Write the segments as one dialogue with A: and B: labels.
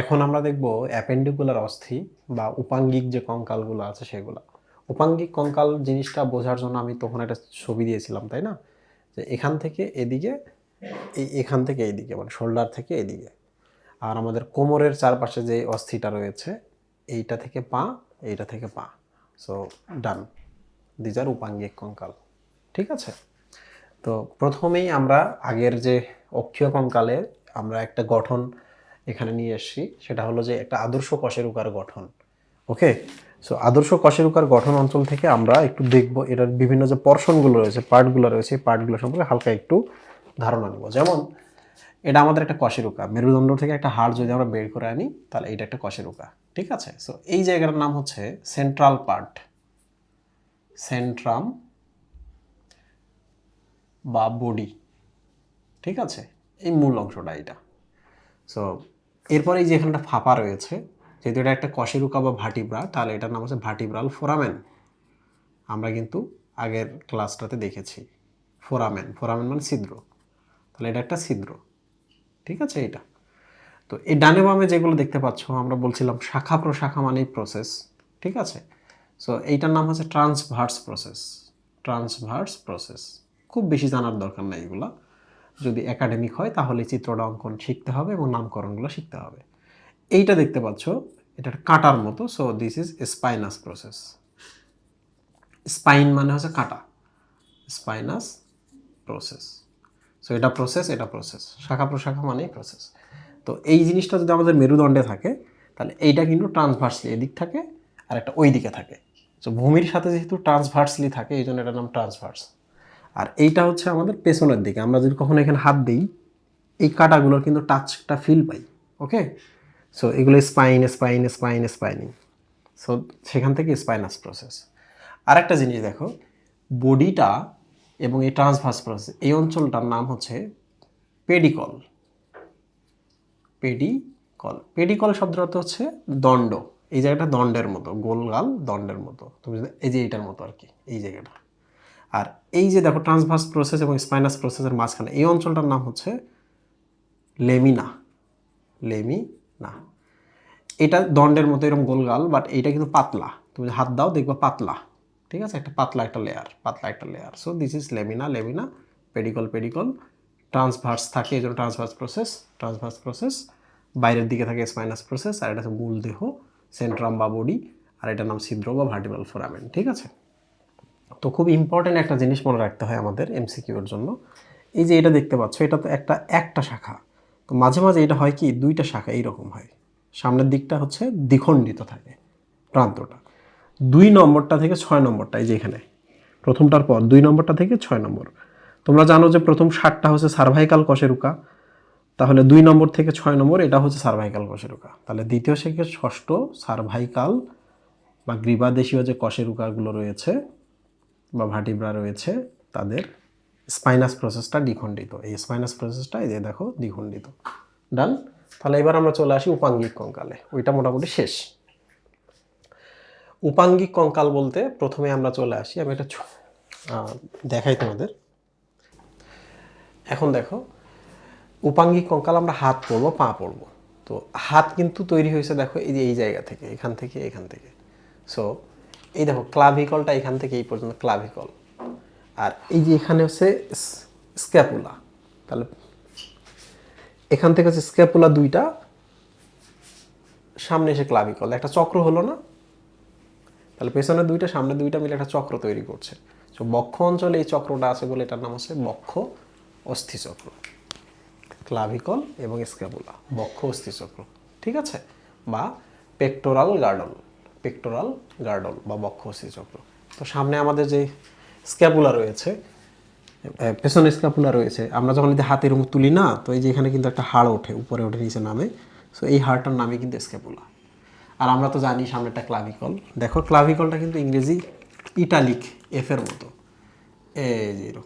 A: এখন আমরা দেখব অ্যাপেন্ডিকুলার অস্থি বা উপাঙ্গিক যে কঙ্কালগুলো আছে সেগুলো উপাঙ্গিক কঙ্কাল জিনিসটা বোঝার জন্য আমি তখন একটা ছবি দিয়েছিলাম তাই না যে এখান থেকে এদিকে এই এখান থেকে এইদিকে মানে শোল্ডার থেকে এদিকে আর আমাদের কোমরের চারপাশে যে অস্থিটা রয়েছে এইটা থেকে পা এইটা থেকে পা সো ডান দিজ আর উপাঙ্গিক কঙ্কাল ঠিক আছে তো প্রথমেই আমরা আগের যে অক্ষীয় কঙ্কালের আমরা একটা গঠন এখানে নিয়ে এসছি সেটা হলো যে একটা আদর্শ কশেরুকার গঠন ওকে সো আদর্শ কশেরুকার গঠন অঞ্চল থেকে আমরা একটু দেখব এটার বিভিন্ন যে পর্শনগুলো রয়েছে পার্টগুলো রয়েছে এই পার্টগুলো সম্পর্কে হালকা একটু ধারণা নেব যেমন এটা আমাদের একটা কশেরুকা মেরুদণ্ড থেকে একটা হাড় যদি আমরা বের করে আনি তাহলে এটা একটা কশেরুকা ঠিক আছে সো এই জায়গাটার নাম হচ্ছে সেন্ট্রাল পার্ট সেন্ট্রাম বা বডি ঠিক আছে এই মূল অংশটা এটা সো এরপরে এই যে একটা ফাঁপা রয়েছে যেহেতু এটা একটা কশেরুকা বা ভাটিব্রা তাহলে এটার নাম হচ্ছে ভাটিব্রাল ফোরামেন আমরা কিন্তু আগের ক্লাসটাতে দেখেছি ফোরামেন ফোরামেন মানে ছিদ্র তাহলে এটা একটা ছিদ্র ঠিক আছে এটা তো এই ডানে বামে যেগুলো দেখতে পাচ্ছ আমরা বলছিলাম শাখা প্রশাখা মানেই প্রসেস ঠিক আছে সো এইটার নাম হচ্ছে ট্রান্সভার্স প্রসেস ট্রান্সভার্স প্রসেস খুব বেশি জানার দরকার নাই এগুলা যদি একাডেমিক হয় তাহলে চিত্রটা অঙ্কন শিখতে হবে এবং নামকরণগুলো শিখতে হবে এইটা দেখতে পাচ্ছ এটা কাটার মতো so this is spinous process spine মানে হচ্ছে কাটা স্পাইনাস প্রসেস সো এটা প্রসেস এটা প্রসেস শাখা প্রশাখা মানেই প্রসেস তো এই জিনিসটা যদি আমাদের মেরুদণ্ডে থাকে তাহলে এইটা কিন্তু ট্রান্সভার্সলি এদিক থাকে আর একটা ওই দিকে থাকে সো ভূমির সাথে যেহেতু ট্রান্সভার্সলি থাকে এই জন্য এটার নাম ট্রান্সভার্স আর এইটা হচ্ছে আমাদের পেছনের দিকে আমরা যদি কখনো এখানে হাত দিই এই কাটাগুলোর কিন্তু টাচটা ফিল পাই ওকে সো এগুলো spine spine spine spinning so সেখান থেকে স্পাইনাস প্রসেস আর একটা জিনিস দেখো বডিটা এবং এই ট্রান্সভার্স প্রসেস এই অঞ্চলটার নাম হচ্ছে পেডিকল পেডিকল পেডিকল শব্দটা হচ্ছে দণ্ড এই জায়গাটা দণ্ডের মতো গোলগাল দণ্ডের মতো তুমি এই যে এইটার মতো আর কি এই জায়গাটা আর এই যে দেখো ট্রান্সভার্স প্রসেস এবং স্পাইনাস প্রসেসের মাঝখানে এই অঞ্চলটার নাম হচ্ছে লেমিনা লেমিনা এটা দণ্ডের মতো এরকম গোলগাল বাট এটা কিন্তু পাতলা তুমি হাত দাও দেখবে পাতলা ঠিক আছে একটা পাতলা একটা লেয়ার পাতলা একটা layer so this is lamina lamina pedicle pedicle transverse থাকে এই জন্য ট্রান্সভার্স প্রসেস ট্রান্সভার্স প্রসেস বাইরের দিকে থাকে স্পাইনাস প্রসেস আর এটা হচ্ছে মূল দেহ সেন্ট্রাম বা বডি আর এটার নাম সিদ্র বা ভার্টিবাল ফোরামেন ঠিক আছে তো খুব ইম্পর্ট্যান্ট একটা জিনিস মনে রাখতে হয় আমাদের এমসিকিউর জন্য এই যে এটা দেখতে পাচ্ছ এটা তো একটা একটা শাখা তো মাঝে মাঝে এটা হয় কি দুইটা শাখা এইরকম হয় সামনের দিকটা হচ্ছে দ্বিখণ্ডিত থাকে প্রান্তটা দুই নম্বরটা থেকে ছয় নম্বরটা এই যে এখানে প্রথমটার পর দুই নম্বরটা থেকে ছয় নম্বর তোমরা জানো যে প্রথম ষাটটা হচ্ছে সার্ভাইকাল কশেরুকা তাহলে দুই নম্বর থেকে ছয় নম্বর এটা হচ্ছে সার্ভাইকাল কশেরুকা তাহলে দ্বিতীয় শেখের ষষ্ঠ সার্ভাইকাল বা গ্রীবাদেশীয় যে কশেরুকাগুলো রয়েছে বা ভার্টিব্রা রয়েছে তাদের স্পাইনাস প্রসেসটা দ্বিখণ্ডিত এই স্পাইনাস প্রসেসটা এই যে দেখো দ্বিখণ্ডিত ডান তাহলে এবার আমরা চলে আসি উপাঙ্গিক কঙ্কালে ওইটা মোটামুটি শেষ উপাঙ্গিক কঙ্কাল বলতে প্রথমে আমরা চলে আসি আমি এটা দেখাই তোমাদের এখন দেখো উপাঙ্গিক কঙ্কাল আমরা হাত পরবো পা পরবো তো হাত কিন্তু তৈরি হয়েছে দেখো এই যে এই জায়গা থেকে এখান থেকে এখান থেকে সো এই দেখো ক্লাভিকলটা এখান থেকে এই পর্যন্ত ক্লাভিকল আর এই যে এখানে হচ্ছে স্ক্যাপুলা তাহলে এখান থেকে হচ্ছে স্ক্যাপুলা দুইটা সামনে এসে ক্লাভিকল একটা চক্র হলো না তাহলে পেছনে দুইটা সামনে দুইটা মিলে একটা চক্র তৈরি করছে তো বক্ষ অঞ্চলে এই চক্রটা আছে বলে এটার নাম হচ্ছে বক্ষ অস্থিচক্র ক্লাভিকল এবং স্ক্যাপুলা বক্ষ অস্থিচক্র ঠিক আছে বা পেক্টোরাল গার্ডন পেক্টোরাল গার্ডল বা বক্ষ চক্র তো সামনে আমাদের যে স্ক্যাপুলা রয়েছে পেছনে স্ক্যাপুলা রয়েছে আমরা যখন যদি হাতের তুলি না তো এই যে এখানে কিন্তু একটা হাড় ওঠে উপরে ওঠে নিচে নামে সো এই হাড়টার নামে কিন্তু স্ক্যাপুলা আর আমরা তো জানি সামনে একটা ক্লাভিকল দেখো ক্লাভিকলটা কিন্তু ইংরেজি ইটালিক এফের মতো এ জিরো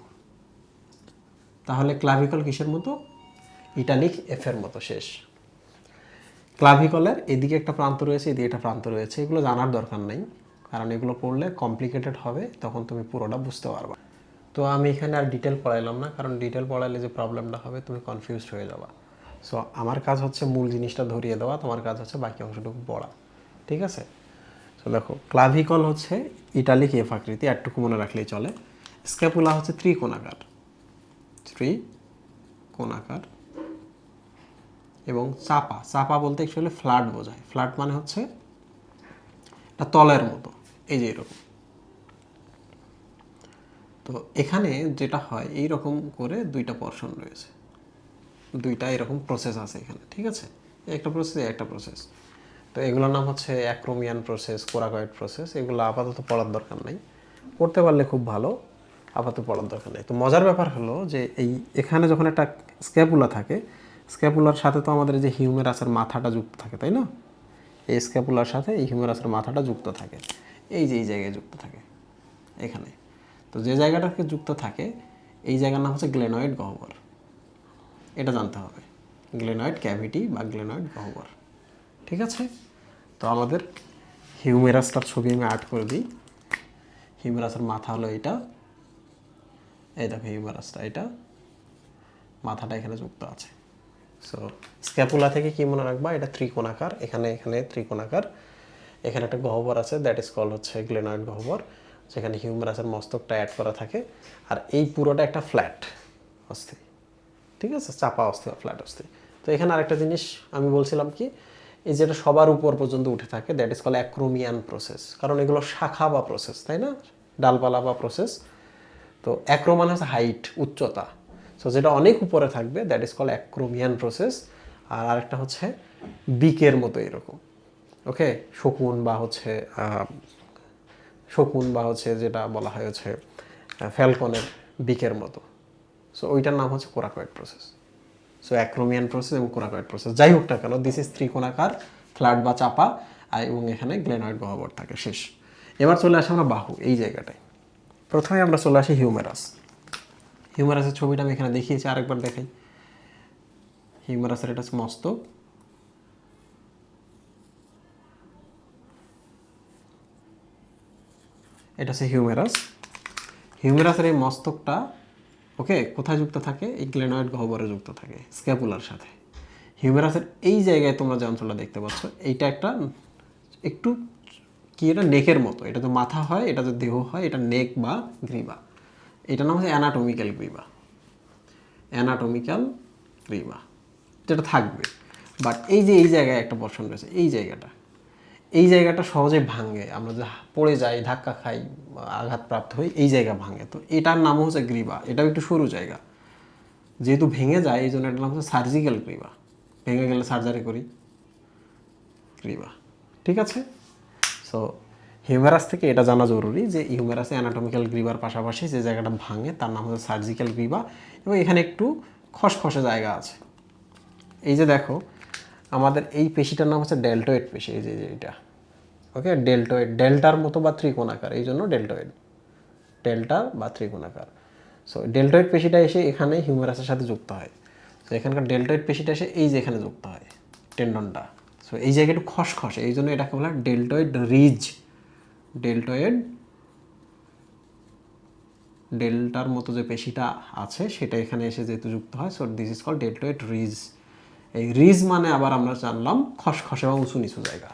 A: তাহলে ক্লাভিকল কিসের মতো ইটালিক এফের মতো শেষ ক্লাভিকলের এদিকে একটা প্রান্ত রয়েছে এদিকে একটা প্রান্ত রয়েছে এগুলো জানার দরকার নেই কারণ এগুলো পড়লে কমপ্লিকেটেড হবে তখন তুমি পুরোটা বুঝতে পারবে তো আমি এখানে আর ডিটেল পড়াইলাম না কারণ ডিটেল পড়াইলে যে প্রবলেমটা হবে তুমি কনফিউজড হয়ে যাবা সো আমার কাজ হচ্ছে মূল জিনিসটা ধরিয়ে দেওয়া তোমার কাজ হচ্ছে বাকি অংশটুকু পড়া ঠিক আছে সো দেখো ক্লাভিকল হচ্ছে ইটালিক এফ আকৃতি একটুকু মনে রাখলেই চলে স্ক্যাপুলা হচ্ছে ত্রিকোণাকার ত্রি কোণাকার এবং চাপা চাপা বলতে অ্যাকচুয়ালি ফ্ল্যাট বোঝায় ফ্ল্যাট মানে হচ্ছে একটা তলের মতো এই যে এরকম তো এখানে যেটা হয় এই রকম করে দুইটা পর্শন রয়েছে দুইটা এরকম প্রসেস আছে এখানে ঠিক আছে একটা প্রসেস একটা প্রসেস তো এগুলোর নাম হচ্ছে অ্যাক্রোমিয়ান প্রসেস কোরাকয়েড প্রসেস এগুলো আপাতত পড়ার দরকার নেই পড়তে পারলে খুব ভালো আপাতত পড়ার দরকার নেই তো মজার ব্যাপার হলো যে এই এখানে যখন একটা স্ক্যাপুলা থাকে স্ক্যাপুলার সাথে তো আমাদের যে হিউমেরাসের মাথাটা যুক্ত থাকে তাই না এই স্ক্যাপুলার সাথে এই হিউমেরাসের মাথাটা যুক্ত থাকে এই যে এই জায়গায় যুক্ত থাকে এখানে তো যে জায়গাটাকে যুক্ত থাকে এই জায়গার নাম হচ্ছে গ্লেনয়েড গহ্বর এটা জানতে হবে গ্লেনয়েড ক্যাভিটি বা গ্লেনয়েড গহ্বর ঠিক আছে তো আমাদের হিউমেরাসটার ছবি আমি আর্ট করে দিই হিউমেরাসের মাথা হলো এটা এই দেখো হিউমেরাসটা এটা মাথাটা এখানে যুক্ত আছে সো স্ক্যাপুলা থেকে কি মনে রাখবা এটা ত্রিকোণাকার এখানে এখানে ত্রিকোণাকার এখানে একটা গহ্বর আছে দ্যাট ইজ কল হচ্ছে গ্লেনয়েড গহ্বর যেখানে হিউমারাসের মস্তকটা অ্যাড করা থাকে আর এই পুরোটা একটা ফ্ল্যাট অস্থি ঠিক আছে চাপা অস্থি বা ফ্ল্যাট অস্থি তো এখানে আরেকটা জিনিস আমি বলছিলাম কি এই যেটা সবার উপর পর্যন্ত উঠে থাকে that is call acromion process কারণ এগুলো শাখা বা প্রসেস তাই না ডালপালা বা প্রসেস তো অ্যাক্রো মানে হচ্ছে হাইট উচ্চতা সো যেটা অনেক উপরে থাকবে that is call acromion process আর আরেকটা হচ্ছে বিকের মতো এরকম ওকে শকুন বা হচ্ছে শকুন বা হচ্ছে যেটা বলা হয় হচ্ছে ফ্যালকনের বিকের মতো সো ওইটার নাম হচ্ছে coracoid process so acromion process এবং কোরাকয়েড প্রসেস যাই হোক না কেন দিস ইজ ত্রিকোণাকার ফ্ল্যাট বা চাপা এবং এখানে গ্লেনয়েড গহ্বর থাকে শেষ এবার চলে আসে আমরা বাহু এই জায়গাটায় প্রথমে আমরা চলে আসি হিউমেরাস হিউমারাসের ছবিটা আমি এখানে দেখিয়েছি আরেকবার দেখাই হিউমারাসের এটা হচ্ছে মস্তক এটা হচ্ছে হিউমেরাস হিউমেরাসের এই মস্তকটা ওকে কোথায় যুক্ত থাকে এই গ্লেনয়েড গহবরে যুক্ত থাকে স্ক্যাপুলার সাথে হিউমেরাসের এই জায়গায় তোমরা যে অঞ্চলটা দেখতে পাচ্ছ এইটা একটা একটু কি এটা নেকের মতো এটা তো মাথা হয় এটা তো দেহ হয় এটা নেক বা গ্রীবা এটা নাম হচ্ছে অ্যানাটমিক্যাল গ্রীবা অ্যানাটমিক্যাল গ্রীবা যেটা থাকবে বাট এই যে এই জায়গায় একটা পশন রয়েছে এই জায়গাটা এই জায়গাটা সহজে ভাঙে আমরা যে পড়ে যাই ধাক্কা খাই আঘাতপ্রাপ্ত হই এই জায়গা ভাঙে তো এটার নাম হচ্ছে গ্রীবা এটাও একটু সরু জায়গা যেহেতু ভেঙে যায় এই জন্য এটার নাম হচ্ছে সার্জিক্যাল গ্রিবা ভেঙে গেলে সার্জারি করি গ্রিবা ঠিক আছে সো হিউমেরাস থেকে এটা জানা জরুরি যে হিউমেরাসে অ্যানাটমিক্যাল গ্রিবার পাশাপাশি যে জায়গাটা ভাঙে তার নাম হচ্ছে সার্জিক্যাল গ্রিবা এবং এখানে একটু খসখসে জায়গা আছে এই যে দেখো আমাদের এই পেশিটার নাম হচ্ছে ডেল্টোয়েড পেশি এই যে এটা ওকে ডেল্টোয়েড ডেল্টার মতো বা ত্রিকোণাকার এই জন্য ডেল্টোয়েড ডেল্টা বা ত্রিকোণাকার সো ডেল্টোয়েড পেশিটা এসে এখানে হিউমেরাসের সাথে যুক্ত হয় তো এখানকার ডেল্টোয়েড পেশিটা এসে এই যে এখানে যুক্ত হয় টেন্ডনটা সো এই জায়গা একটু খসখসে এই জন্য এটাকে বলা ডেল্টোয়েড রিজ ডেল্টয়েড ডেল্টার মতো যে পেশিটা আছে সেটা এখানে এসে যেহেতু যুক্ত হয় so this is call deltoid ridge এই রিজ মানে আবার আমরা জানলাম খসখসে বা উঁচু নিচু জায়গা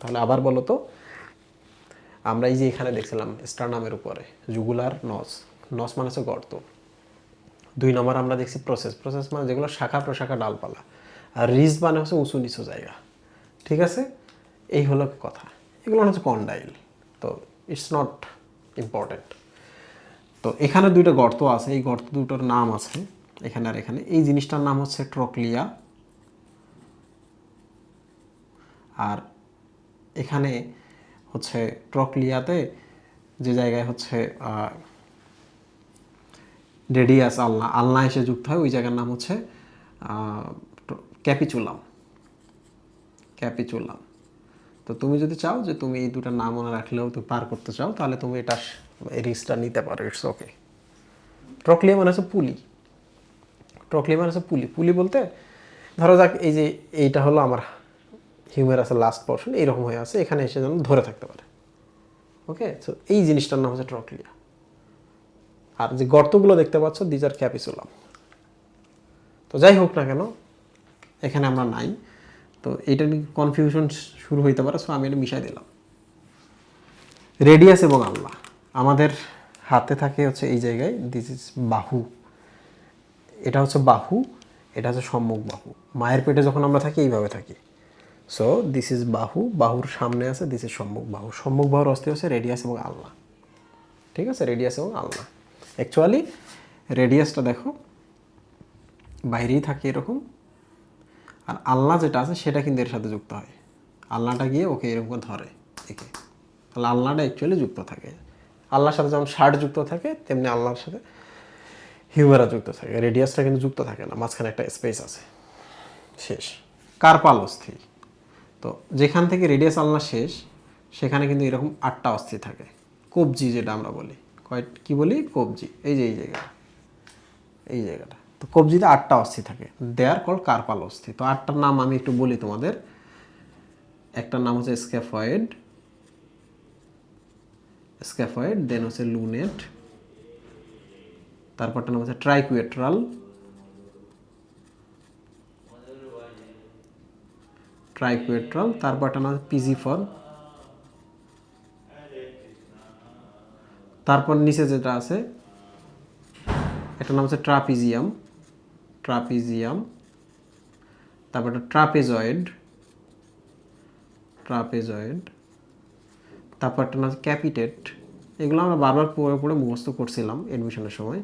A: তাহলে আবার বলো তো আমরা এই যে এখানে দেখছিলাম স্টারনামের উপরে জুগুলার নস নস মানে হচ্ছে গর্ত দুই নম্বর আমরা দেখছি প্রসেস প্রসেস মানে যেগুলো শাখা প্রশাখা ডালপালা আর রিজ মানে হচ্ছে উঁচু নিচু জায়গা ঠিক আছে এই হলো কথা এগুলো হচ্ছে কন্ডাইল তো ইটস নট ইম্পর্টেন্ট তো এখানে দুইটা গর্ত আছে এই গর্ত দুটোর নাম আছে এখানে আর এখানে এই জিনিসটার নাম হচ্ছে ট্রকলিয়া আর এখানে হচ্ছে ট্রকলিয়াতে যে জায়গায় হচ্ছে ডেডিয়াস আলনা আলনা এসে যুক্ত হয় ওই জায়গার নাম হচ্ছে ক্যাপিচুলাম ক্যাপিচুলাম তো তুমি যদি চাও যে তুমি এই দুটা না মনে রাখলেও তুমি পার করতে চাও তাহলে তুমি এটা রিস্কটা নিতে পারো ইটস ওকে ট্রকলিয়া মানে হচ্ছে পুলি ট্রকলিয়া মানে হচ্ছে পুলি পুলি বলতে ধরো যাক এই যে এইটা হলো আমার হিউমের আছে লাস্ট পোর্শন এইরকম হয়ে আছে এখানে এসে যেন ধরে থাকতে পারে ওকে সো এই জিনিসটার নাম হচ্ছে ট্রকলিয়া আর যে গর্তগুলো দেখতে পাচ্ছ দিজ আর ক্যাপিসুলাম তো যাই হোক না কেন এখানে আমরা নাই তো এটা নিয়ে কনফিউশন শুরু হইতে পারে সো আমি এটা মিশাই দিলাম রেডিয়াস এবং আল্লাহ আমাদের হাতে থাকে হচ্ছে এই জায়গায় দিস ইজ বাহু এটা হচ্ছে বাহু এটা হচ্ছে সম্মুখ বাহু মায়ের পেটে যখন আমরা থাকি এইভাবে থাকি সো দিস ইজ বাহু বাহুর সামনে আছে দিস ইজ সম্মুখ বাহু সম্মুখ বাহুর অস্তে হচ্ছে রেডিয়াস এবং আল্লাহ ঠিক আছে রেডিয়াস এবং আল্লাহ অ্যাকচুয়ালি রেডিয়াসটা দেখো বাইরেই থাকে এরকম আর আল্লাহ যেটা আছে সেটা কিন্তু এর সাথে যুক্ত হয় আল্লাহটা গিয়ে ওকে এরকম করে ধরে একে তাহলে আল্লাহটা অ্যাকচুয়ালি যুক্ত থাকে আল্লাহর সাথে যেমন শার্ট যুক্ত থাকে তেমনি আল্লাহর সাথে হিউমারা যুক্ত থাকে রেডিয়াসটা কিন্তু যুক্ত থাকে না মাঝখানে একটা স্পেস আছে শেষ কার্পাল অস্থি তো যেখান থেকে রেডিয়াস আল্লাহ শেষ সেখানে কিন্তু এরকম আটটা অস্থি থাকে কবজি যেটা আমরা বলি কয় কী বলি কবজি এই যে এই জায়গাটা এই জায়গাটা তো কবজিতে আটটা অস্থি থাকে দেয়ার কল কার্পাল অস্থি তো আটটার নাম আমি একটু বলি তোমাদের একটার নাম হচ্ছে স্ক্যাফয়েড স্ক্যাফয়েড দেন হচ্ছে লুনেট তারপরটার নাম হচ্ছে ট্রাইকুয়েট্রাল ট্রাইকুয়েট্রাল তারপরটা নাম হচ্ছে পিজিফর তারপর নিচে যেটা আছে এটার নাম হচ্ছে ট্রাপিজিয়াম ট্রাপিজিয়াম তারপর একটা ট্রাপেজয়েড ট্রাপেজয়েড তারপর একটা নাম ক্যাপিটেট এগুলো আমরা বারবার পড়ে পড়ে মুখস্থ করছিলাম অ্যাডমিশনের সময়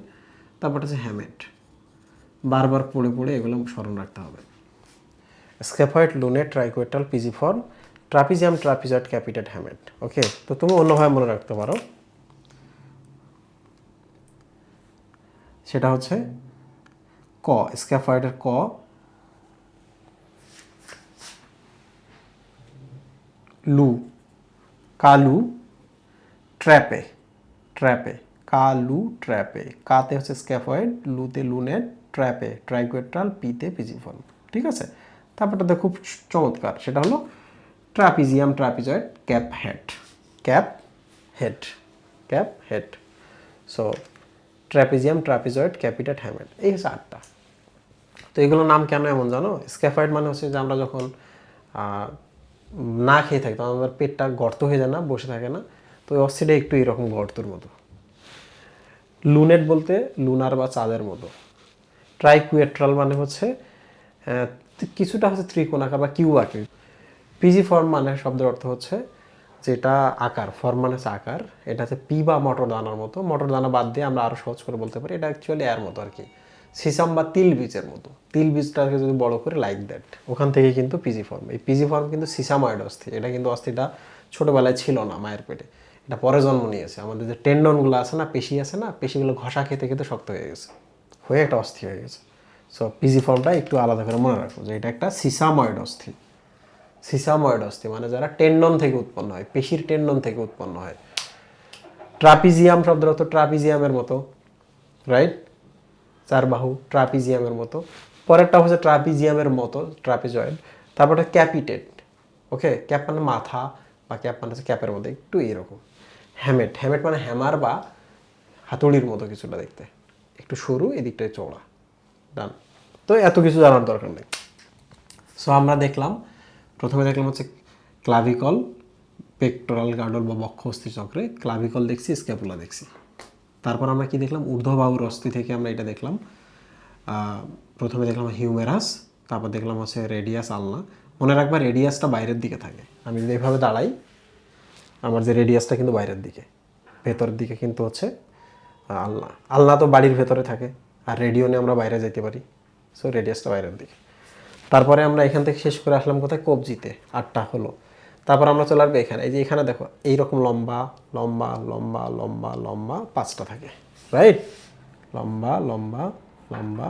A: তারপর আছে হ্যামেট বারবার পড়ে পড়ে এগুলো স্মরণ রাখতে হবে স্কেফয়েড লোনের triquetral pisiform trapezium trapezoid capitate hamate okay তো তুমি অন্যভাবে মনে রাখতে পারো সেটা হচ্ছে ক স্ক্যাফয়েডের ক লু কালু ট্র্যাপে ট্র্যাপে কালু ট্র্যাপে কাতে হচ্ছে স্ক্যাফয়েড লুতে লুনেট ট্র্যাপে ট্রাইকুয়েট্রাল পিতে পিজিফল ঠিক আছে তারপরটা তারপরটাতে খুব চমৎকার সেটা হলো trapezium trapezoid cap head cap head cap head so trapezium trapezoid capitate hamate এই হচ্ছে আটটা তো এগুলোর নাম কেন এমন জানো স্ক্যাফাইড মানে হচ্ছে যে আমরা যখন না খেয়ে থাকি তখন আমাদের পেটটা গর্ত হয়ে যায় না বসে থাকে না তো অস্ট্রেলিয়া একটু এরকম গর্তর মতো লুনেট বলতে লুনার বা চাঁদের মতো ট্রাইকুয়েট্রাল মানে হচ্ছে কিছুটা হচ্ছে ত্রিকোণাকার বা কিউ আকৃতি পিজি ফর্ম মানে শব্দের অর্থ হচ্ছে যেটা আকার ফর্ম মানে হচ্ছে আকার এটা হচ্ছে পি বা মটর দানার মতো মটর দানা বাদ দিয়ে আমরা আরও সহজ করে বলতে পারি এটা অ্যাকচুয়ালি এর মতো আর কি সিসাম বা তিল বীজের মতো তিল বীজটাকে যদি বড় করে লাইক দ্যাট ওখান থেকে কিন্তু পিজি ফর্ম এই পিজি ফর্ম কিন্তু সিসাময়েড অস্থি এটা কিন্তু অস্থিটা ছোটোবেলায় ছিল না মায়ের পেটে এটা পরে জন্ম নিয়েছে আমাদের যে টেন্ডনগুলো আছে না পেশি আছে না পেশিগুলো ঘষা খেতে খেতে শক্ত হয়ে গেছে হয়ে একটা অস্থি হয়ে গেছে সো পিজি ফর্মটা একটু আলাদা করে মনে রাখো যে এটা একটা সিসাময়েড অস্থি সিসাময়েড অস্থি মানে যারা টেন্ডন থেকে উৎপন্ন হয় পেশির টেন্ডন থেকে উৎপন্ন হয় ট্রাপিজিয়াম শব্দ ট্রাপিজিয়ামের মতো রাইট বাহু ট্রাপিজিয়ামের মতো পরেরটা হচ্ছে ট্রাপিজিয়ামের মতো ট্রাপিজয়েড তারপরটা ক্যাপিটেড ওকে ক্যাপ মানে মাথা বা ক্যাপ মানে হচ্ছে ক্যাপের মধ্যে একটু এরকম হ্যামেট হ্যামেট মানে হ্যামার বা হাতুড়ির মতো কিছুটা দেখতে একটু সরু এদিকটায় চওড়া ডান তো এত কিছু জানার দরকার নেই সো আমরা দেখলাম প্রথমে দেখলাম হচ্ছে ক্লাভিকল পেক্টোরাল গার্ডল বা বক্ষ চক্রে ক্লাভিকল দেখছি স্ক্যাপুলা দেখছি তারপর আমরা কি দেখলাম ঊর্ধ্ববাহুর অস্থি থেকে আমরা এটা দেখলাম প্রথমে দেখলাম হিউমেরাস তারপর দেখলাম হচ্ছে রেডিয়াস আলনা মনে রাখবা রেডিয়াসটা বাইরের দিকে থাকে আমি যদি এভাবে দাঁড়াই আমার যে রেডিয়াসটা কিন্তু বাইরের দিকে ভেতরের দিকে কিন্তু হচ্ছে আলনা আলনা তো বাড়ির ভেতরে থাকে আর রেডিওনে আমরা বাইরে যেতে পারি সো রেডিয়াসটা বাইরের দিকে তারপরে আমরা এখান থেকে শেষ করে আসলাম কোথায় কবজিতে আটটা হলো তারপর আমরা চলে আসবো এখানে এই যে এখানে দেখো এইরকম লম্বা লম্বা লম্বা লম্বা লম্বা পাঁচটা থাকে রাইট লম্বা লম্বা লম্বা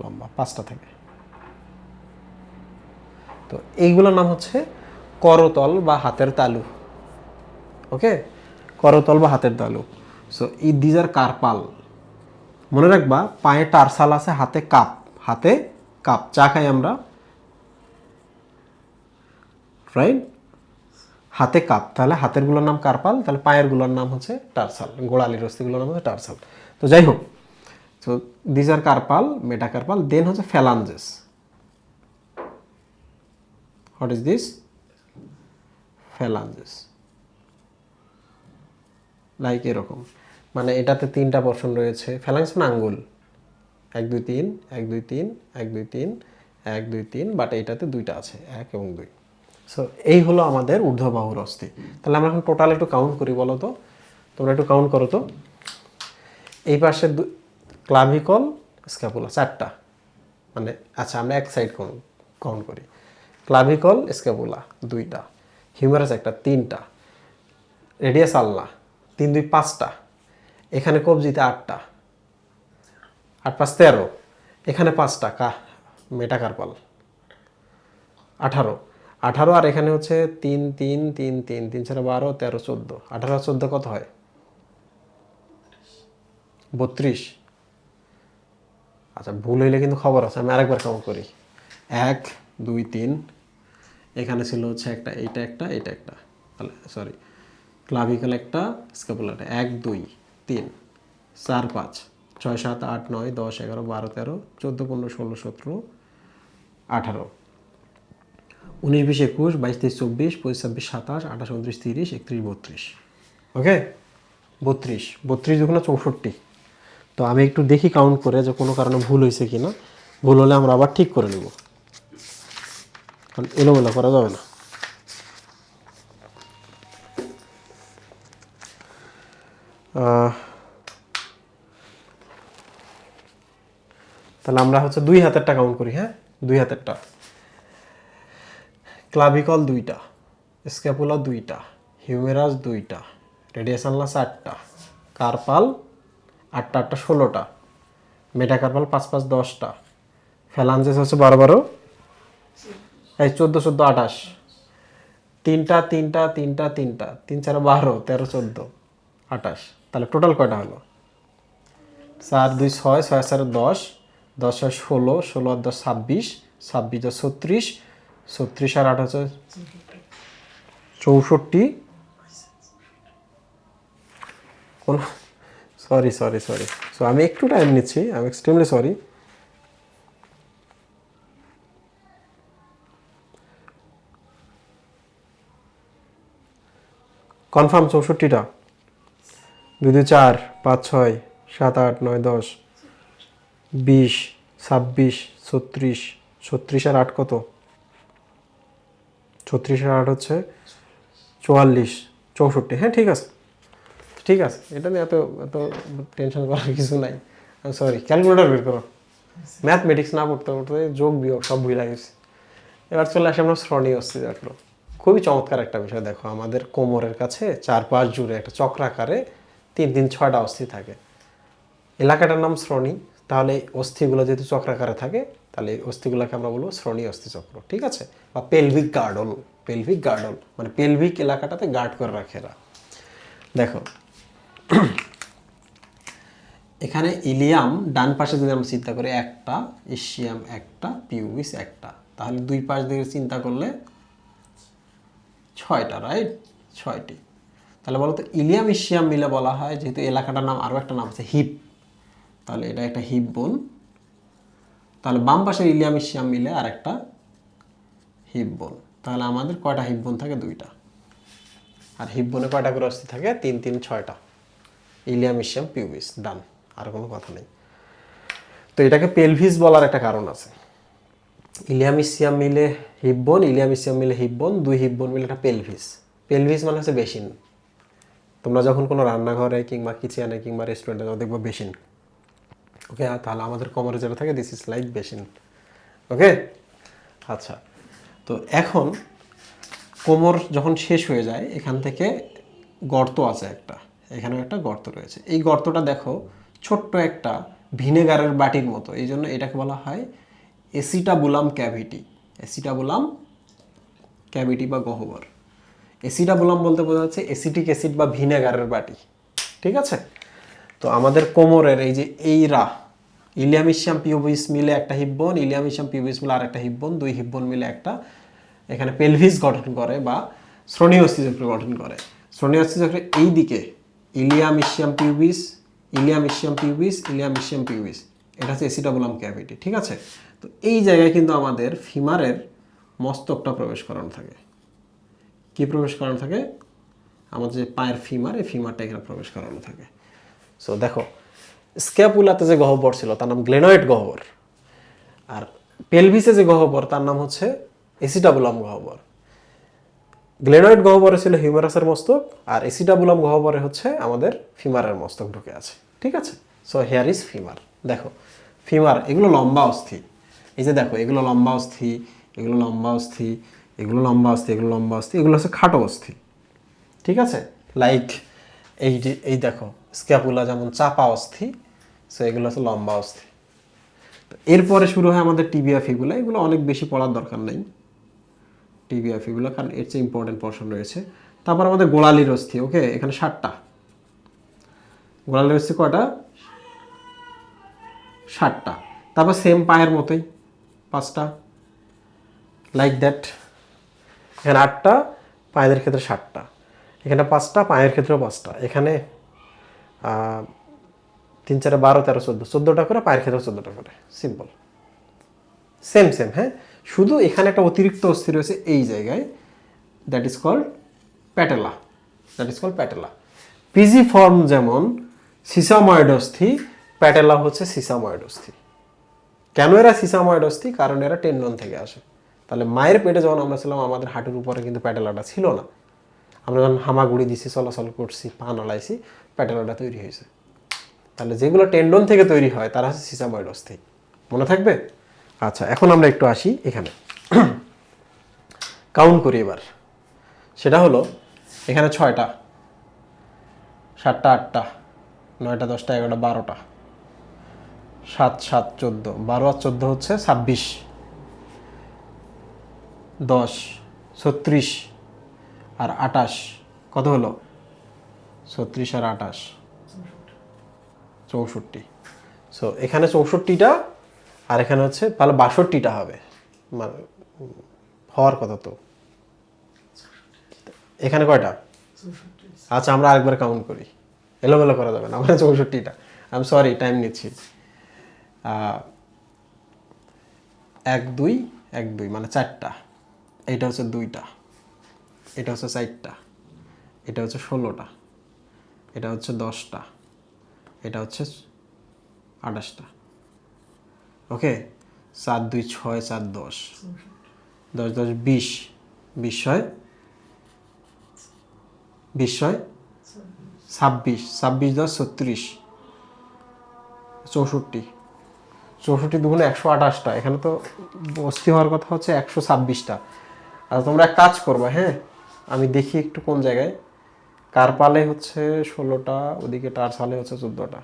A: লম্বা পাঁচটা থাকে তো এইগুলোর নাম হচ্ছে করতল বা হাতের তালু ওকে করতল বা হাতের তালু সো ই দিজ আর কারপাল মনে রাখবা পায়ে টারসাল আছে হাতে কাপ হাতে কাপ চা খাই আমরা রাইট হাতে কাপ তাহলে হাতের গুলোর নাম কার্পাল তাহলে পায়ের গুলোর নাম হচ্ছে টার্সাল গোড়ালির অস্থিগুলোর নাম হচ্ছে টার্সাল তো যাই হোক তো these are carpal metacarpal then হচ্ছে phalanges what is this phalanges like এরকম মানে এটাতে তিনটা পোর্শন রয়েছে ফ্যালাংস মানে আঙ্গুল এক দুই তিন এক দুই তিন এক দুই তিন এক দুই তিন বাট এইটাতে দুইটা আছে এক এবং দুই সো এই হলো আমাদের ঊর্ধ্ববাহুর অস্থি তাহলে আমরা এখন টোটাল একটু কাউন্ট করি বলো তো তোমরা একটু কাউন্ট করো তো এই পাশে ক্লাভিকল স্ক্যাপুলা চারটা মানে আচ্ছা আমরা এক সাইড কাউন্ট করি ক্লাভিকল স্ক্যাপুলা দুইটা হিউমারাস একটা তিনটা রেডিয়াস আলনা তিন দুই পাঁচটা এখানে কবজিতে আটটা আট পাঁচ তেরো এখানে পাঁচটা কা মেটাকারপাল আঠারো আঠারো আর এখানে হচ্ছে তিন তিন তিন তিন তিন ছাড়া বারো তেরো চোদ্দো আঠারো চোদ্দো কত হয় বত্রিশ আচ্ছা ভুল হইলে কিন্তু খবর আছে আমি আরেকবার কেমন করি এক দুই তিন এখানে ছিল হচ্ছে একটা এইটা একটা এটা একটা সরি ক্লাবিকাল একটা একটা এক দুই তিন চার পাঁচ ছয় সাত আট নয় দশ এগারো বারো তেরো চোদ্দো পনেরো ষোলো সতেরো আঠারো উনিশ বিশ একুশ বাইশ তেইশ চব্বিশ পঁচিশ ছাব্বিশ সাতাশ আঠাশ উনত্রিশ তিরিশ একত্রিশ বত্রিশ ওকে বত্রিশ বত্রিশ দুগুণা চৌষট্টি তো আমি একটু দেখি কাউন্ট করে যে কোনো কারণে ভুল হয়েছে কি না ভুল হলে আমরা আবার ঠিক করে নেব কারণ এলোমেলো করা যাবে না তাহলে আমরা হচ্ছে দুই হাতেরটা কাউন্ট করি হ্যাঁ দুই হাতেরটা ক্লাভিকল দুইটা স্ক্যাপুলা দুইটা হিউমেরাস দুইটা রেডিয়াসালনা চারটা কার্পাল আটটা আটটা ষোলোটা মেটাকার্পাল পাঁচ পাঁচ দশটা ফ্যালাঞ্জেস হচ্ছে বারো বারো এই চোদ্দো চোদ্দো আঠাশ তিনটা তিনটা তিনটা তিনটা তিন চার বারো তেরো চোদ্দো আঠাশ তাহলে টোটাল কয়টা হলো চার দুই ছয় ছয় চার দশ দশ ছয় ষোলো ষোলো আর দশ ছাব্বিশ ছাব্বিশ দশ ছত্রিশ ছত্রিশ আর আট আছে চৌষট্টি কোন সরি সরি সরি সো আমি একটু টাইম নিচ্ছি আমি এক্সট্রিমলি সরি কনফার্ম চৌষট্টিটা দুই দুই চার পাঁচ ছয় সাত আট নয় দশ বিশ ছাব্বিশ ছত্রিশ ছত্রিশ আর আট কত ছত্রিশ আর আট হচ্ছে চুয়াল্লিশ চৌষট্টি হ্যাঁ ঠিক আছে ঠিক আছে এটা নিয়ে এত এত টেনশন করার কিছু নাই সরি ক্যালকুলেটার বের করো ম্যাথমেটিক্স না পড়তে পড়তে যোগ বিয়োগ সব ভুলে গেছি এবার চলে আসে আমরা শ্রণী অস্থি দেখলো খুবই চমৎকার একটা বিষয় দেখো আমাদের কোমরের কাছে চার পাঁচ জুড়ে একটা চক্রাকারে তিন তিন ছয়টা অস্থি থাকে এলাকাটার নাম শ্রণী তাহলে অস্থিগুলো যেহেতু চক্রাকারে থাকে তাহলে এই অস্থিগুলোকে আমরা বলবো শ্রোণী অস্থিচক্র ঠিক আছে বা পেলভিক গার্ডল পেলভিক গার্ডল মানে পেলভিক এলাকাটাতে গার্ড করে রাখে এরা দেখো এখানে ইলিয়াম ডান পাশে যদি আমরা চিন্তা করি একটা ইসিয়াম একটা পিউবিস একটা তাহলে দুই পাশ দিকে চিন্তা করলে ছয়টা রাইট ছয়টি তাহলে বলতো ইলিয়াম ইসিয়াম মিলে বলা হয় যেহেতু এলাকাটার নাম আরও একটা নাম আছে হিপ তাহলে এটা একটা হিপ বোন তাহলে বাম পাশের ইলিয়াম ইসিয়াম মিলে আর একটা হিপবোন তাহলে আমাদের কয়টা হিপবোন থাকে দুইটা আর হিপবোনে কয়টা করে অস্থি থাকে তিন তিন ছয়টা ইলিয়াম ইসিয়াম পিউবিস ডান আর কোনো কথা নেই তো এটাকে পেলভিস বলার একটা কারণ আছে ইলিয়াম মিলে হিপবোন ইলিয়াম মিলে হিপবোন দুই হিপবোন মিলে একটা পেলভিস পেলভিস মানে হচ্ছে বেসিন তোমরা যখন কোনো রান্নাঘরে কিংবা কিচেনে কিংবা রেস্টুরেন্টে যখন দেখবো বেসিন ওকে তাহলে আমাদের কোমরে যেটা থাকে this is like basin okay আচ্ছা তো এখন কোমর যখন শেষ হয়ে যায় এখান থেকে গর্ত আছে একটা এখানেও একটা গর্ত রয়েছে এই গর্তটা দেখো ছোট্ট একটা ভিনেগারের বাটির মতো এই জন্য এটাকে বলা হয় এসিটাবুলাম ক্যাভিটি এসিটাবুলাম ক্যাভিটি বা গহ্বর এসিটাবুলাম বলতে বোঝা যাচ্ছে এসিটিক অ্যাসিড বা ভিনেগারের বাটি ঠিক আছে তো আমাদের কোমরের এই যে এইরা ইলিয়াম ইসিয়াম পিউবিস মিলে একটা হিব্বন ইলিয়াম ইসিয়াম পিউবিস মিলে আর একটা হিব্বন দুই হিব্বন মিলে একটা এখানে পেলভিস গঠন করে বা শ্রোণীয় অস্থিচক্র গঠন করে শ্রোণীয় অস্থিচক্রের এই দিকে ilium ischium pubis ilium ischium pubis ilium ischium pubis এটা হচ্ছে এসিটাবুলাম ক্যাভিটি ঠিক আছে তো এই জায়গায় কিন্তু আমাদের ফিমারের মস্তকটা প্রবেশ করানো থাকে কি প্রবেশ করানো থাকে আমাদের যে পায়ের ফিমার এই ফিমারটা এখানে প্রবেশ করানো থাকে সো দেখো স্ক্যাপুলাতে যে গহ্বর ছিল তার নাম গ্লেনয়েড গহ্বর আর পেলভিসে যে গহ্বর তার নাম হচ্ছে এসিডাবুলাম গহ্বর গ্লেনয়েড গহ্বরে ছিল হিউমারাসের মস্তক আর এসিডাবুলাম গহ্বরে হচ্ছে আমাদের ফিমারের মস্তক ঢুকে আছে ঠিক আছে সো হেয়ার ইজ ফিমার দেখো ফিমার এগুলো লম্বা অস্থি এই যে দেখো এগুলো লম্বা অস্থি এগুলো লম্বা অস্থি এগুলো লম্বা অস্থি এগুলো লম্বা অস্থি এগুলো হচ্ছে খাটো অস্থি ঠিক আছে লাইক এই এই দেখো স্ক্যাপুলা যেমন চাপা অস্থি সো এগুলো হচ্ছে লম্বা অস্থি এরপরে শুরু হয় আমাদের টিবিয়া ফিগুলা এগুলো অনেক বেশি পড়ার দরকার নেই টিবিয়া ফিগুলা কারণ এর চেয়ে ইম্পর্টেন্ট পোর্শন রয়েছে তারপর আমাদের গোড়ালির অস্থি ওকে এখানে ষাটটা গোড়ালির অস্থি কটা ষাটটা তারপর সেম পায়ের মতোই পাঁচটা লাইক দ্যাট এখানে আটটা পায়েদের ক্ষেত্রে ষাটটা এখানে পাঁচটা পায়ের ক্ষেত্রেও পাঁচটা এখানে তিন চারে বারো তেরো চোদ্দো চোদ্দোটা করে পায়ের ক্ষেত্রে চোদ্দোটা করে সিম্পল সেম সেম হ্যাঁ শুধু এখানে একটা অতিরিক্ত অস্থি রয়েছে এই জায়গায় that is called patella that is called patella pisiform যেমন সিসাময়েড অস্থি প্যাটেলা হচ্ছে সিসাময়েড অস্থি কেন এরা সিসাময়েড অস্থি কারণ এরা টেন্ডন থেকে আসে তাহলে মায়ের পেটে যখন আমরা ছিলাম আমাদের হাঁটুর উপরে কিন্তু প্যাটেলাটা ছিল না আমরা যখন হামাগুড়ি দিছি চলাচল করছি পা নাড়াইছি প্যাটেলটা তৈরি হয়েছে তাহলে যেগুলো টেন্ডন থেকে তৈরি হয় তারা হচ্ছে সিসাময়েড অস্থি মনে থাকবে আচ্ছা এখন আমরা একটু আসি এখানে কাউন্ট করি এবার সেটা হলো এখানে ছয়টা সাতটা আটটা নয়টা দশটা এগারোটা বারোটা সাত সাত চোদ্দো বারো আর চোদ্দো হচ্ছে ছাব্বিশ দশ ছত্রিশ আর আটাশ কত হলো ছত্রিশ আর আটাশ চৌষট্টি সো এখানে চৌষট্টিটা আর এখানে হচ্ছে তাহলে বাষট্টিটা হবে মানে হওয়ার কথা তো এখানে কয়টা আচ্ছা আমরা আরেকবার কাউন্ট করি এলোমেলো করা যাবে না আমরা চৌষট্টিটা আমি সরি টাইম নিচ্ছি এক দুই এক দুই মানে চারটা এইটা হচ্ছে দুইটা এটা হচ্ছে চারটা এটা হচ্ছে ষোলোটা এটা হচ্ছে দশটা এটা হচ্ছে আঠাশটা ওকে চার দুই ছয় চার দশ দশ দশ বিশ বিশ ছয় বিশ ছয় ছাব্বিশ ছাব্বিশ দশ ছত্রিশ চৌষট্টি চৌষট্টি দুগুণে একশো আঠাশটা এখানে তো বস্তি হওয়ার কথা হচ্ছে একশো ছাব্বিশটা আর আচ্ছা, তোমরা এক কাজ করবা হ্যাঁ আমি দেখি একটু কোন জায়গায় কারপালে হচ্ছে ষোলোটা ওদিকে সালে হচ্ছে চোদ্দটা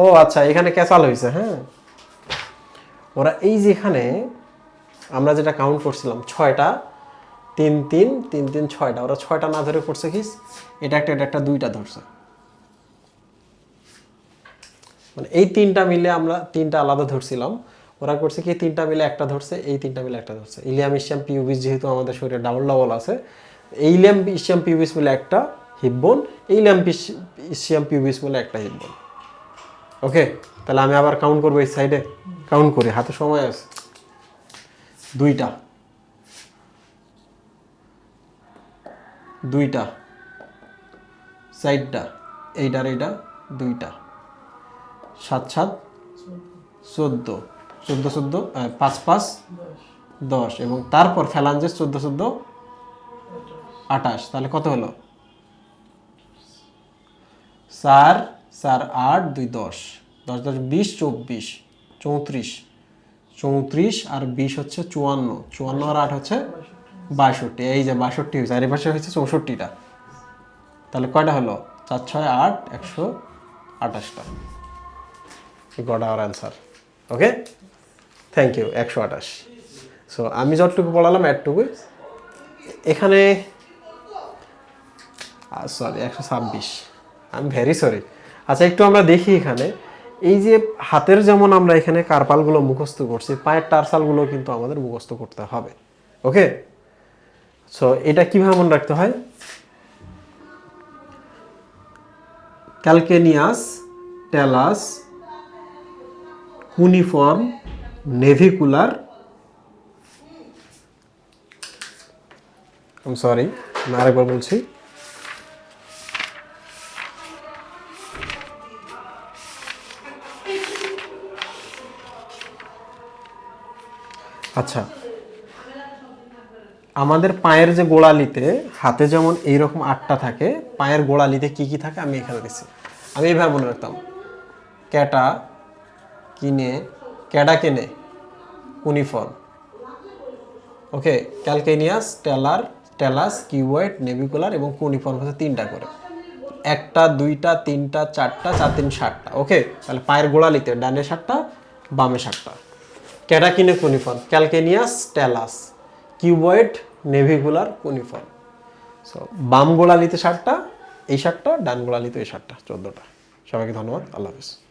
A: ও আচ্ছা এখানে ক্যাচাল হয়েছে হ্যাঁ ওরা এই যেখানে আমরা যেটা কাউন্ট করছিলাম ছয়টা তিন তিন তিন তিন ছয়টা ওরা ছয়টা না ধরে পড়ছে কি এটা একটা এটা একটা দুইটা ধরছে মানে এই তিনটা মিলে আমরা তিনটা আলাদা ধরছিলাম ওরা করছে কি তিনটা মিলে একটা ধরছে এই তিনটা মিলে একটা ধরছে ইলিয়াম ইসিয়াম পিউবিস যেহেতু আমাদের শরীরে ডাবল ডাবল আছে এই ইলিয়াম ইসিয়াম পিউবিস বলে একটা হিপবোন এই ইলিয়াম ইসিয়াম পিউবিস বলে একটা হিপবোন ওকে তাহলে আমি আবার কাউন্ট করবো এই সাইডে কাউন্ট করি হাতে সময় আছে দুইটা দুইটা সাইডটা এইটার এইটা দুইটা সাত সাত চোদ্দো চোদ্দো চোদ্দো পাঁচ পাঁচ দশ এবং তারপর ফ্যালাঞ্জেস চোদ্দো চোদ্দো আটাশ তাহলে কত হলো চার চার আট দুই দশ দশ দশ বিশ চব্বিশ চৌত্রিশ চৌত্রিশ আর বিশ হচ্ছে চুয়ান্ন চুয়ান্ন আর আট হচ্ছে বাষট্টি এই যে বাষট্টি হয়েছে আর হয়েছে চৌষট্টিটা তাহলে কয়টা হলো চার ছয় আট একশো আঠাশটা God our answer okay thank you একশো আঠাশ সো আমি যতটুকু পড়ালাম এতটুকুই এখানে সরি একশো ছাব্বিশ আমি ভেরি সরি আচ্ছা একটু আমরা দেখি এখানে এই যে হাতের যেমন আমরা এখানে কারপালগুলো মুখস্থ করছি পায়ের টার্সালগুলো কিন্তু আমাদের মুখস্থ করতে হবে ওকে সো এটা কীভাবে মনে রাখতে হয় calcaneus talus cuneiform navicular sorry না আরেকবার বলছি আচ্ছা আমাদের পায়ের যে গোড়ালিতে হাতে যেমন এইরকম আটটা থাকে পায়ের গোড়ালিতে কি কি থাকে আমি এখানে দিচ্ছি আমি এইভাবে মনে রাখতাম ক্যাটা কিনে ক্যাডা কেনে cuneiform okay calcaneus talar talus কিউয়েট নেভিকুলার এবং কুনিফর্ম হচ্ছে তিনটা করে একটা দুইটা তিনটা চারটা চার তিন ষাটটা ওকে তাহলে পায়ের গোড়ালিতে ডানে ষাটটা বামে ষাটটা ক্যাডাকিনে cuneiform calcaneus talus cuboid navicular cuneiform so বাম গোড়ালিতে ষাটটা এই ষাটটা ডান গোড়ালিতে এই ষাটটা চোদ্দোটা সবাইকে ধন্যবাদ আল্লাহ হাফিজ